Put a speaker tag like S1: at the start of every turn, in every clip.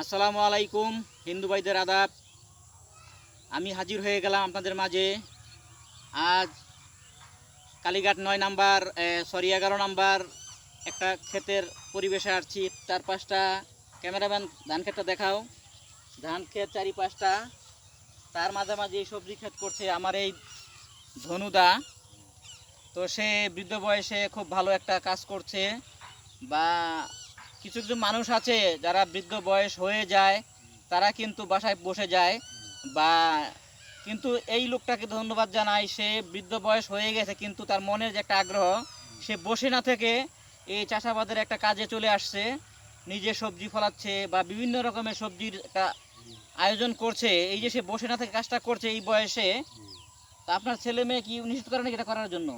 S1: আসসালামু আলাইকুম, হিন্দু ভাইদের আদাব। আমি হাজির হয়ে গেলাম আপনাদের মাঝে। আজ কালীঘাট নয় নাম্বার সরি, এগারো নাম্বার, একটা ক্ষেতের পরিবেশে আসছি চার পাঁচটা ক্যামেরাম্যান ধান ক্ষেতটা দেখাও। ধান ক্ষেত চারি পাঁচটা। তার মাঝামাঝি সবজি ক্ষেত করছে আমার এই ধনুদা। তো সে বৃদ্ধ বয়সে খুব ভালো একটা কাজ করছে বা কিছু কিছু মানুষ আছে যারা বৃদ্ধ বয়স হয়ে যায় তারা কিন্তু বাসায় বসে যায় বা কিন্তু এই লোকটাকে ধন্যবাদ জানাই সে বৃদ্ধ বয়স হয়ে গেছে কিন্তু তার মনের যে একটা আগ্রহ সে বসে না থেকে এই চাষাবাদের একটা কাজে চলে আসছে নিজে সবজি ফলাচ্ছে বা বিভিন্ন রকমের সবজির একটা আয়োজন করছে। এই যে সে বসে না থেকে কাজটা করছে এই বয়সে তা আপনার ছেলে মেয়ে কি নিষেধ করে নাকি এটা করার জন্য?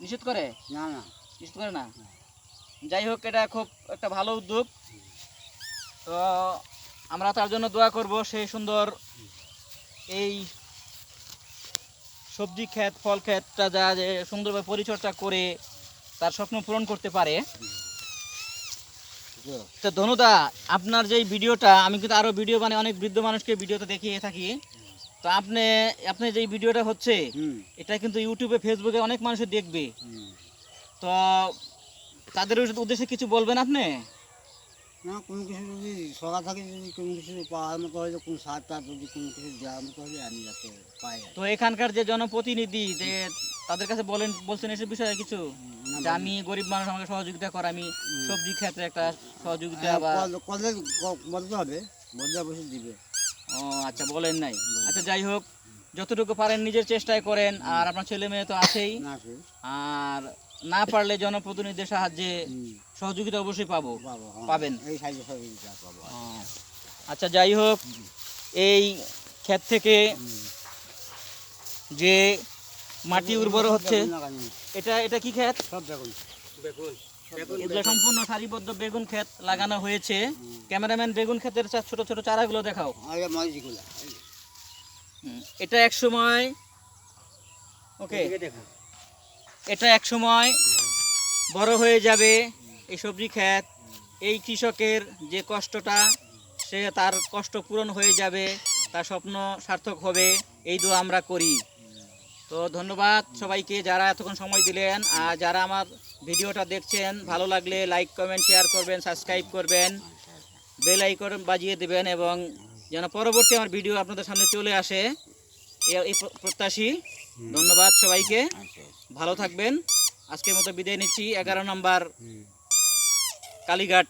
S1: নিষেধ করে?
S2: না না।
S1: নিষেধ করে না। যাই হোক এটা খুব একটা ভালো উদ্যোগ। তো আমরা তার জন্য দোয়া করব সেই সুন্দর এই সবজি ক্ষেত ফল ক্ষেতটা যা যে সুন্দরভাবে পরিচর্যা করে তার স্বপ্ন পূরণ করতে পারে। তো ধনুদা আপনার যে ভিডিওটা আমি কিন্তু আরও ভিডিও মানে অনেক বৃদ্ধ মানুষকে ভিডিওতে দেখিয়ে থাকি। তো আপনি আপনি যে ভিডিওটা হচ্ছে এটা কিন্তু ইউটিউবে ফেসবুকে অনেক মানুষ দেখবে। তো তাদের উদ্দেশ্যে কিছু বলবেন আপনি?
S2: না কোনো কিছু যদি সকাল থেকে যদি কোনো কিছু পাওয়ার মতো হয় কোনো সার টার যদি কোনো কিছু দেওয়ার মতো হলে আমি যাতে পাই
S1: তো এখানকার যে জনপ্রতিনিধি যে তাদের কাছে বলেন বলছেন এসব বিষয়ে কিছু? যে আমি গরিব মানুষ আমাকে সহযোগিতা কর আমি সবজি ক্ষেত্রে একটা সহযোগিতা
S2: হ্যাঁ,
S1: বা
S2: কল- কলে ক- বলতে হবে বলতে অবশ্যই দিবে।
S1: ও আচ্ছা বলেন নাই। আচ্ছা যাই হোক যতটুকু পারেন নিজের চেষ্টায় করেন আর আপনার ছেলে মেয়ে তো আছেই। আর না পারলে জনপ্রতিনিধিদের সাহায্যে সহযোগিতা অবশ্যই পাবো।
S2: হ্যাঁ।
S1: পাবেন।
S2: এই সাইজে সহযোগিতা পাবো।
S1: আচ্ছা যাই হোক এই ক্ষেত থেকে যে মাটি উর্বর হচ্ছে এটা এটা কি ক্ষেত? এগুলো সম্পূর্ণ সারিবদ্ধ বেগুন ক্ষেত লাগানো হয়েছে। ক্যামেরাম্যান বেগুন ক্ষেতের ছোট ছোট চারাগুলো দেখাও। এটা এক সময় ওকে
S2: এদিকে দেখুন।
S1: এটা এক সময় বড় হয়ে যাবে এই সবজি ক্ষেত। এই কৃষকের যে কষ্টটা, সে তার কষ্ট পূরণ হয়ে যাবে, তার স্বপ্ন সার্থক হবে, এই দোয়া আমরা করি। তো ধন্যবাদ সবাইকে যারা এতক্ষণ সময় দিলেন, আর যারা আমার ভিডিওটা দেখছেন, ভালো লাগলে লাইক, কমেন্ট, শেয়ার করবেন, সাবস্ক্রাইব করবেন, বেল আইকন বাজিয়ে দেবেন এবং যেন পরবর্তী আমার ভিডিও আপনাদের সামনে চলে আসে এই প্রত্যাশী। ধন্যবাদ সবাইকে। ভালো থাকবেন। আজকের মতো বিদায় নিচ্ছি। এগারো নম্বর কালীঘাট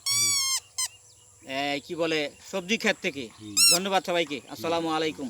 S1: কি বলে সবজি ক্ষেত থেকে। ধন্যবাদ সবাইকে। আসসালামু আলাইকুম।